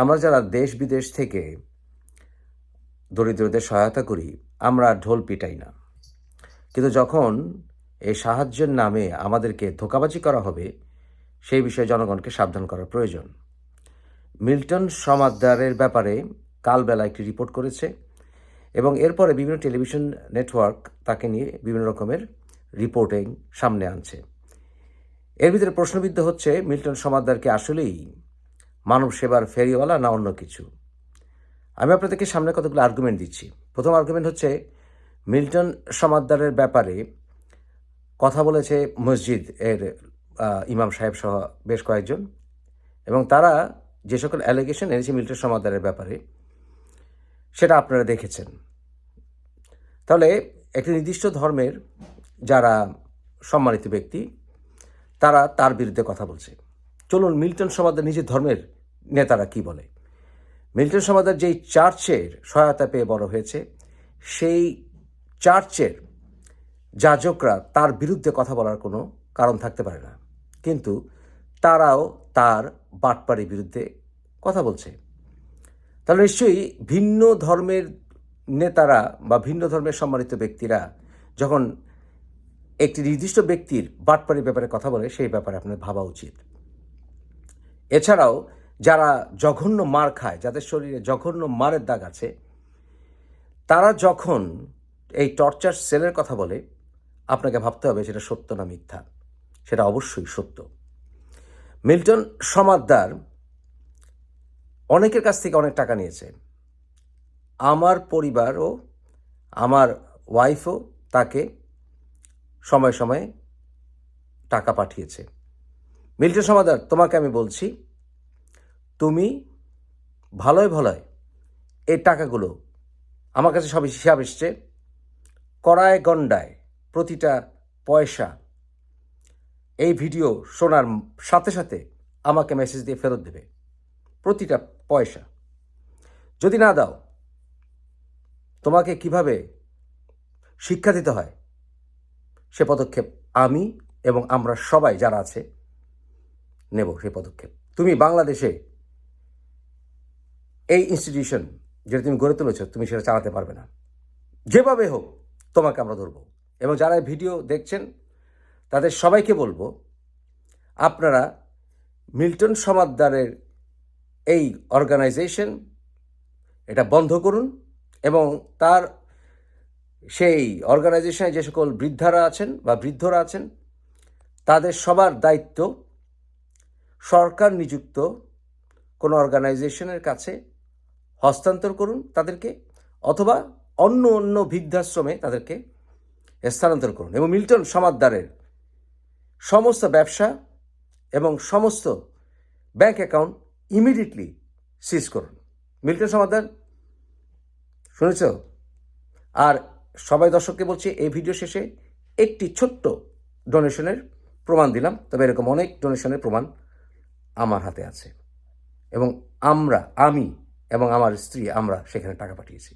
আমরা যারা দেশ বিদেশ থেকে দরিদ্রদের সহায়তা করি, আমরা ঢোল পিটাই না। কিন্তু যখন এই সাহায্যের নামে আমাদেরকে ধোকাবাজি করা হবে, সেই বিষয়ে জনগণকে সাবধান করার প্রয়োজন। মিল্টন সমাদ্দারের ব্যাপারে কালবেলা একটি রিপোর্ট করেছে এবং এরপরে বিভিন্ন টেলিভিশন নেটওয়ার্ক তাকে নিয়ে বিভিন্ন রকমের রিপোর্টিং সামনে আনছে। এর ভিতরে প্রশ্নবিদ্ধ হচ্ছে, মিল্টন সমাদ্দারকে আসলেই মানব সেবার ফেরিওয়ালা না অন্য কিছু। আমি আপনাদেরকে সামনে কতগুলো আর্গুমেন্ট দিচ্ছি। প্রথম আর্গুমেন্ট হচ্ছে, মিল্টন সমাদ্দারের ব্যাপারে কথা বলেছে মসজিদ এর ইমাম সাহেব সহ বেশ কয়েকজন। এবং তারা যে সকল অ্যালিগেশন এনেছে মিল্টন সমাদ্দারের ব্যাপারে, সেটা আপনারা দেখেছেন। তাহলে একটি নির্দিষ্ট ধর্মের যারা সম্মানিত ব্যক্তি, তারা তার বিরুদ্ধে কথা বলছে। চলুন মিল্টন সমাদার নিজের ধর্মের নেতারা কি বলে? মিল্টন সমাদার যেই চার্চের সহায়তা পেয়ে বড় হয়েছে, সেই চার্চের যাজকরা তার বিরুদ্ধে কথা বলার কোনো কারণ থাকতে পারে না। কিন্তু তারাও তার বাটপাড়ির বিরুদ্ধে কথা বলছে। তাহলে নিশ্চয়ই ভিন্ন ধর্মের নেতারা বা ভিন্ন ধর্মের সম্মানিত ব্যক্তিরা যখন একটি নির্দিষ্ট ব্যক্তির বাটপাড়ির ব্যাপারে কথা বলে, সেই ব্যাপারে আপনার ভাবা উচিত। এছাড়াও যারা জঘন্য মার খায়, যাদের শরীরে জঘন্য মারের দাগ আছে, তারা যখন এই টর্চার সেলের কথা বলে, আপনাকে ভাবতে হবে সেটা সত্য না মিথ্যা। সেটা অবশ্যই সত্য। মিল্টন সমাদ্দার অনেকের কাছ থেকে অনেক টাকা নিয়েছে। আমার পরিবারও আমার ওয়াইফও তাকে সময় সময়ে টাকা পাঠিয়েছে। মিল্টন সমাদার তোমাকে আমি বলছি তুমি ভালোই ভালোই এই টাকাগুলো আমার কাছে সব হিসাব এসছে, কড়ায় গণ্ডায় প্রতিটা পয়সা। এই ভিডিও শোনার সাথে সাথে আমাকে মেসেজ দিয়ে ফেরত দেবে, প্রতিটা পয়সা। যদি না দাও, তোমাকে কীভাবে শিক্ষা দিতে হয়? সে পদক্ষেপ আমি এবং আমরা সবাই যারা আছে, নেব সে পদক্ষেপ। তুমি বাংলাদেশে এই ইনস্টিটিউশন যেটা তুমি গড়ে তুলেছ, তুমি সেটা চালাতে পারবে না। যেভাবে হোক, তোমাকে আমরা ধরবো। এবং যারা ভিডিও দেখছেন, তাদের সবাইকে বলব, আপনারা মিল্টন সমাদ্দারের এই অর্গানাইজেশন এটা বন্ধ করুন এবং তার সেই অর্গানাইজেশনে যে সকল বৃদ্ধারা আছেন বা বৃদ্ধরা আছেন, তাদের সবার দায়িত্ব সরকার নিযুক্ত কোনো অর্গানাইজেশনের কাছে হস্তান্তর করুন তাদেরকে, অথবা অন্য অন্য বৃদ্ধাশ্রমে তাদেরকে স্থানান্তর করুন। এবং মিল্টন সমাদ্দারের সমস্ত ব্যবসা এবং সমস্ত ব্যাংক অ্যাকাউন্ট ইমিডিয়েটলি সিজ করুন। মিল্টন সমাদ্দার, শুনেছ? আর সবাই দর্শককে বলছি, এই ভিডিও শেষে একটি ছোট্ট ডোনেশনের প্রমাণ দিলাম। তবে এরকম অনেক ডোনেশনের প্রমাণ আমার হাতে আছে। এবং আমরা, আমি এবং আমার স্ত্রী আমরা সেখানে টাকা পাঠিয়েছি।